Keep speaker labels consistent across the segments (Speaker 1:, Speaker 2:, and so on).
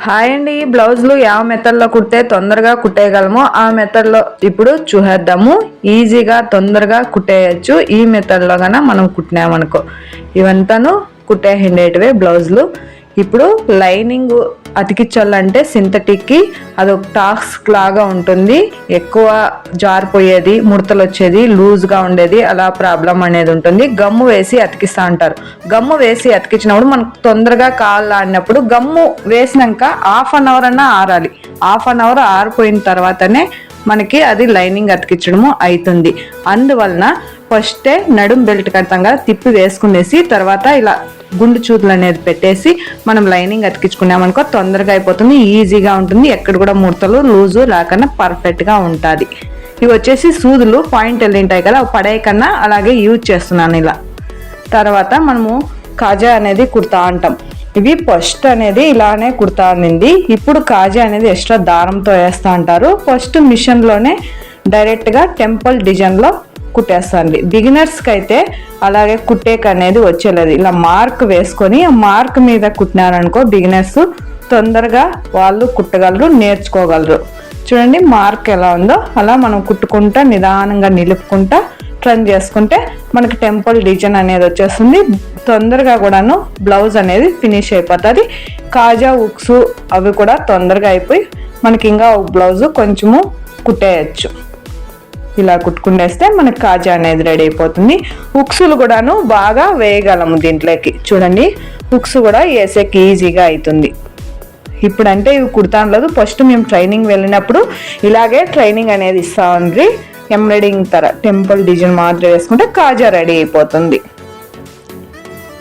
Speaker 1: Hi అండి ఈ బ్లౌజులు ಯಾವ మెథడ్లో కుడితే తొందరగా కుట్టేయగలమో ఆ మెథడ్లో ఇప్పుడు చూసేద్దాము. ఈజీగా తొందరగా కుట్టేయచ్చు. ఈ మెథడ్లో కన్నా మనం కుట్టినామనుకో. ఇవంతాను కుట్టేయండేటివే బ్లౌజ్లు ఇప్పుడు లైనింగ్ అతికించాలంటే సింథటిక్కి అదొక టాస్క్ లాగా ఉంటుంది. ఎక్కువ జారిపోయేది ముడతలు వచ్చేది లూజ్గా ఉండేది అలా ప్రాబ్లం అనేది ఉంటుంది. గమ్ము వేసి అతికిస్తా అంటారు. గమ్ము వేసి అతికించినప్పుడు మనకు తొందరగా కాళ్ళు ఆడినప్పుడు గమ్ము వేసినాక హాఫ్ అన్ అవర్ అన్నా ఆరాలి. హాఫ్ అన్ అవర్ ఆరిపోయిన తర్వాతనే మనకి అది లైనింగ్ అతికించడము అవుతుంది అందువలన ఫస్టే నడుం బెల్ట్ కడతాం కదా తిప్పి వేసుకునేసి తర్వాత ఇలా గుండు చూతులు అనేది పెట్టేసి మనం లైనింగ్ అతికించుకున్నామనుకో తొందరగా అయిపోతుంది ఈజీగా ఉంటుంది. ఎక్కడ కూడా ముడతలు లూజు లేకుండా పర్ఫెక్ట్గా ఉంటుంది. ఇవి వచ్చేసి సూదులు పాయింట్ వెళ్ళింటాయి కదా పడే కన్నా అలాగే యూజ్ చేస్తున్నాను ఇలా. తర్వాత మనము కాజా అనేది కుడతా అంటాం. ఇవి ఫస్ట్ అనేది ఇలానే కుడతా అనింది ఇప్పుడు కాజా అనేది ఎక్స్ట్రా దారంతో వేస్తా అంటారు. ఫస్ట్ మిషన్లోనే డైరెక్ట్గా టెంపుల్ డిజైన్లో కుట్టేస్తాండి బిగినర్స్కి అయితే అలాగే కుట్టేక్ అనేది వచ్చేది ఇలా మార్క్ వేసుకొని ఆ మార్క్ మీద కుట్టినారనుకో బిగినర్స్ తొందరగా వాళ్ళు కుట్టగలరు నేర్చుకోగలరు. చూడండి మార్క్ ఎలా ఉందో అలా మనం కుట్టుకుంటా నిదానంగా నిలుపుకుంటా ట్రన్ చేసుకుంటే మనకి టెంపుల్ డిజైన్ అనేది వచ్చేస్తుంది. తొందరగా కూడాను బ్లౌజ్ అనేది ఫినిష్ అయిపోతుంది. కాజా ఉక్స్ అవి కూడా తొందరగా అయిపోయి మనకి ఇంకా బ్లౌజ్ కొంచెము కుట్టేయచ్చు. ఇలా కుట్టుకునేస్తే మనకి కాజా అనేది రెడీ అయిపోతుంది. ఉక్సులు కూడాను బాగా వేయగలము దీంట్లోకి. చూడండి ఉక్స్ కూడా వేసేకి ఈజీగా అవుతుంది ఇప్పుడంటే ఇవి కుడతాను లేదు. ఫస్ట్ మేము ట్రైనింగ్ వెళ్ళినప్పుడు ఇలాగే ట్రైనింగ్ అనేది ఇస్తా ఉంది. ఎంబ్రాయిడింగ్ తర టెంపుల్ డిజైన్ మాత్రం వేసుకుంటే కాజా రెడీ అయిపోతుంది.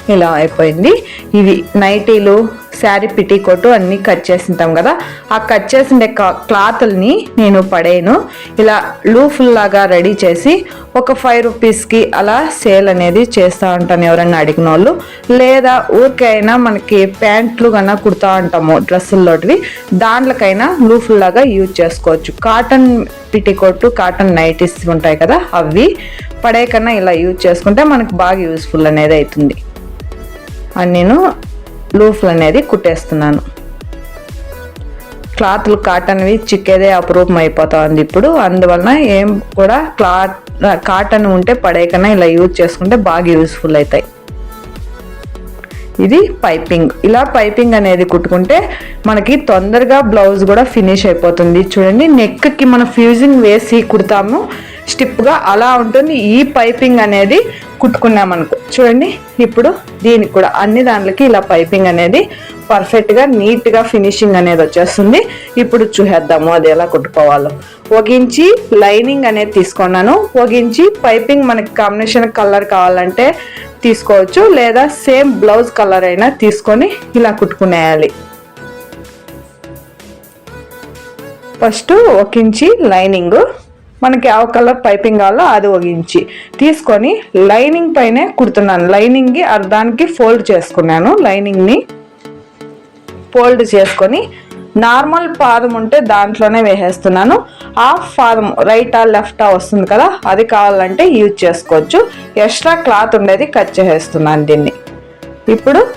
Speaker 1: ఇలా అయిపోయింది. ఇవి నైటీలు శారీ పిటికోటు అన్నీ కట్ చేసింటాం కదా. ఆ కట్ చేసిన క్లాత్ని నేను పడేను ఇలా లూఫుల్ లాగా రెడీ చేసి ఒక ఫైవ్ రూపీస్కి అలా సేల్ అనేది చేస్తూ ఉంటాను ఎవరన్నా అడిగిన వాళ్ళు లేదా ఊరికైనా మనకి ప్యాంట్లు కన్నా కుడతా ఉంటాము డ్రెస్సుల్లోటివి. దాంట్లోకైనా లూఫుల్ లాగా యూజ్ చేసుకోవచ్చు. కాటన్ పిటికోటు కాటన్ నైటీస్ ఉంటాయి కదా అవి. పడే కన్నా ఇలా యూజ్ చేసుకుంటే మనకు బాగా యూస్ఫుల్ అనేది అవుతుంది అని నేను లూఫ్లు అనేది కుట్టేస్తున్నాను. క్లాత్లు కాటన్వి చిక్కేదే అపరూపం అయిపోతుంది ఇప్పుడు. అందువలన ఏం కూడా క్లాత్ కాటన్ ఉంటే పడేకన్నా ఇలా యూజ్ చేసుకుంటే బాగా యూస్ఫుల్ అవుతాయి ఇది పైపింగ్. ఇలా పైపింగ్ అనేది కుట్టుకుంటే మనకి తొందరగా బ్లౌజ్ కూడా ఫినిష్ అయిపోతుంది. చూడండి నెక్కి మనం ఫ్యూజింగ్ వేసి కుడతాము. స్టిప్గా అలా ఉంటుంది. ఈ పైపింగ్ అనేది కుట్టుకున్నామనుకో. చూడండి ఇప్పుడు దీనికి కూడా అన్ని దాంట్లకి ఇలా పైపింగ్ అనేది పర్ఫెక్ట్గా నీట్గా ఫినిషింగ్ అనేది వచ్చేస్తుంది. ఇప్పుడు చూసేద్దాము అది ఎలా కుట్టుకోవాలో. ఒగించి లైనింగ్ అనేది తీసుకున్నాను. ఒగించి పైపింగ్ మనకి కాంబినేషన్ కలర్ కావాలంటే తీసుకోవచ్చు. లేదా సేమ్ బ్లౌజ్ కలర్ అయినా తీసుకొని ఇలా కుట్టుకునేయాలి. First ఒకించి lining. మనకి ఆ కలర్ పైపింగ్ కావాలో అది ఒక ఇంచి తీసుకొని లైనింగ్ పైనే కుడుతున్నాను. లైనింగ్కి అర్ధానికి ఫోల్డ్ చేసుకున్నాను. లైనింగ్ని ఫోల్డ్ చేసుకొని నార్మల్ పాదం ఉంటే దాంట్లోనే వేసేస్తున్నాను. హాఫ్ పాదం రైటా లెఫ్టా వస్తుంది కదా అది కావాలంటే యూజ్ చేసుకోవచ్చు. ఎక్స్ట్రా క్లాత్ ఉండేది కట్ చేసేస్తున్నాను దీన్ని. ఇప్పుడు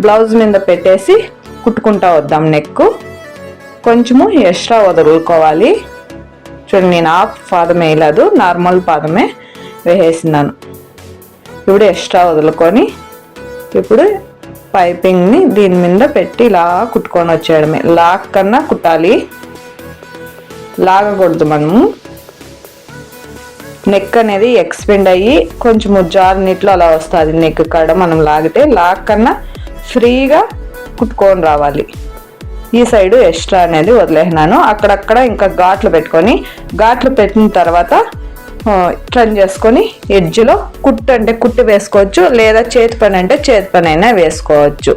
Speaker 1: బ్లౌజ్ మీద పెట్టేసి కుట్టుకుంటా వద్దాం నెక్ కొంచెము ఎక్స్ట్రా వదులుకోవాలి. చూడండి నేను ఆ పాదం వేయలేదు నార్మల్ పాదమే వేసేసినాను. ఇప్పుడు ఎక్స్ట్రా వదులుకొని ఇప్పుడు పైపింగ్ని దీని మీద పెట్టి ఇలా కుట్టుకొని వచ్చేయడమే. లాక్ కన్నా కుట్టాలి. లాగకూడదు మనము. నెక్ అనేది ఎక్స్పెండ్ అయ్యి కొంచెం జారినిట్లో అలా వస్తుంది. నెక్ కాడ మనం లాగితే లాక్ కన్నా ఫ్రీగా కుట్టుకొని రావాలి. ఈ సైడు ఎక్స్ట్రా అనేది వదిలేసినాను. అక్కడక్కడ ఇంకా ఘాట్లు పెట్టుకొని ఘాట్లు పెట్టిన తర్వాత టర్న్ చేసుకొని ఎడ్జ్లో కుట్టు అంటే కుట్టు వేసుకోవచ్చు లేదా చేతి పని అంటే చేతి పని అయినా వేసుకోవచ్చు.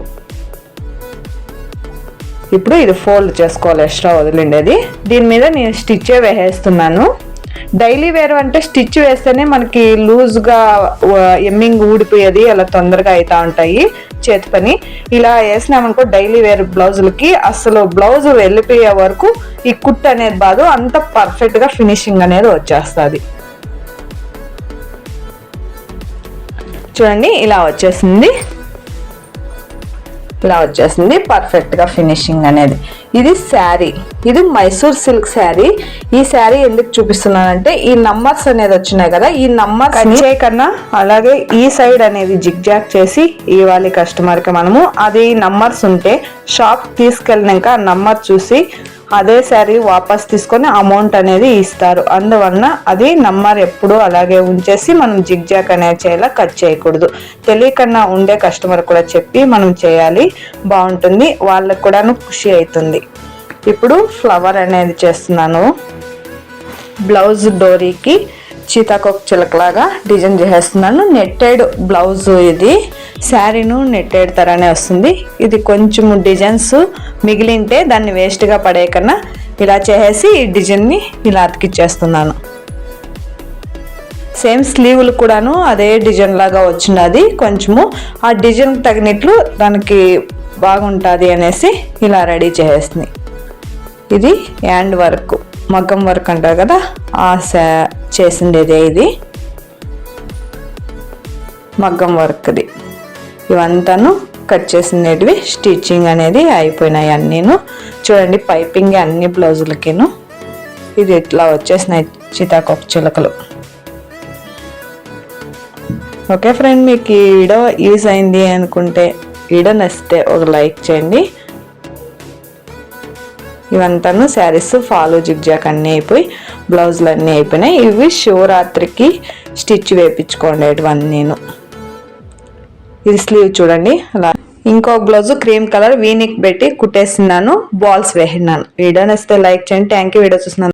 Speaker 1: ఇప్పుడు ఇది ఫోల్డ్ చేసుకోవాలి ఎక్స్ట్రా వదిలిండేది. దీని మీద నేను స్టిచ్చే వేసేస్తున్నాను. డైలీ వేర్ అంటే స్టిచ్ వేస్తేనే మనకి లూజ్గా ఎమ్మింగ్ ఊడిపోయేది అలా తొందరగా అవుతా ఉంటాయి చేతి పని. ఇలా వేసినామనుకో డైలీ వేర్ బ్లౌజులకి అసలు బ్లౌజ్ వెళ్ళిపోయే వరకు ఈ కుట్ అనేది బాదు అంత పర్ఫెక్ట్గా ఫినిషింగ్ అనేది వచ్చేస్తుంది. చూడండి ఇలా వచ్చేసింది. ఇలా వచ్చేసింది. పర్ఫెక్ట్గా ఫినిషింగ్ అనేది. ఇది శారీ ఇది మైసూర్ సిల్క్ శారీ ఈ శారీ ఎందుకు చూపిస్తున్నానంటే ఈ నంబర్స్ అనేది వచ్చినాయి కదా ఈ నంబర్స్ కన్నా అలాగే ఈ సైడ్ అనేది జిగ్జాగ్ చేసి ఇవ్వాలి కస్టమర్కి మనము. అది నంబర్స్ ఉంటే షాప్ తీసుకెళ్ళినాక ఆ నంబర్ చూసి అదే శారీ వాపస్ తీసుకొని అమౌంట్ అనేది ఇస్తారు. అందువలన అది నంబర్ ఎప్పుడు అలాగే ఉంచేసి మనం జిగ్జాక్ అనేది చేయాలా కట్ చేయకూడదు. తెలియకన్నా ఉండే కస్టమర్ కూడా చెప్పి మనం చేయాలి. బాగుంటుంది. వాళ్ళకు కూడాను ఖుషి అవుతుంది. ఇప్పుడు ఫ్లవర్ అనేది చేస్తున్నాను. బ్లౌజ్ డోరీకి చీతాకొక చిలకలాగా డిజైన్ చేసేస్తున్నాను. నెట్టెడ్ బ్లౌజ్ ఇది. శారీను నెట్టెడ్ తరానే వస్తుంది. ఇది కొంచెం డిజైన్స్ మిగిలింటే దాన్ని వేస్ట్గా పడేయకన్నా ఇలా చేసేసి ఈ డిజైన్ని ఇలా అతికిచ్చేస్తున్నాను. సేమ్ స్లీవ్లు కూడాను అదే డిజైన్ లాగా వచ్చినది. కొంచెము ఆ డిజైన్ తగినట్లు దానికి బాగుంటుంది అనేసి ఇలా రెడీ చేసేస్తుంది. ఇది హ్యాండ్ వర్క్. మగ్గం వర్క్ అంటారు కదా ఆ సా చేసిండేదే ఇది. మగ్గం వర్క్ది. ఇవంతాను కట్ చేసినవి స్టిచ్చింగ్ అనేది అయిపోయినాయి అన్నీను. చూడండి పైపింగ్ అన్ని బ్లౌజులకిను. ఇది ఇట్లా వచ్చేసినాయి చితాకొక చిలకలు ఓకే ఫ్రెండ్ మీకు ఈ వీడియో యూజ్ అయింది అనుకుంటే వీడియో నచ్చితే ఒక లైక్ చేయండి. ఇవంతాను శారీస్ ఫాలో జిగ్జాక్ అన్నీ అయిపోయి బ్లౌజులు అన్నీ అయిపోయినాయి. ఇవి శివరాత్రికి స్టిచ్ వేపించుకోండి నేను. ఇది స్లీవ్ చూడండి. అలా ఇంకో బ్లౌజ్ క్రీమ్ కలర్ వీనిక్ పెట్టి కుట్టేసినాను బాల్స్ వేసినాను వీడియో నచ్చితే లైక్ చేయండి. థ్యాంక్ యూ వీడియో చూస్తున్నాను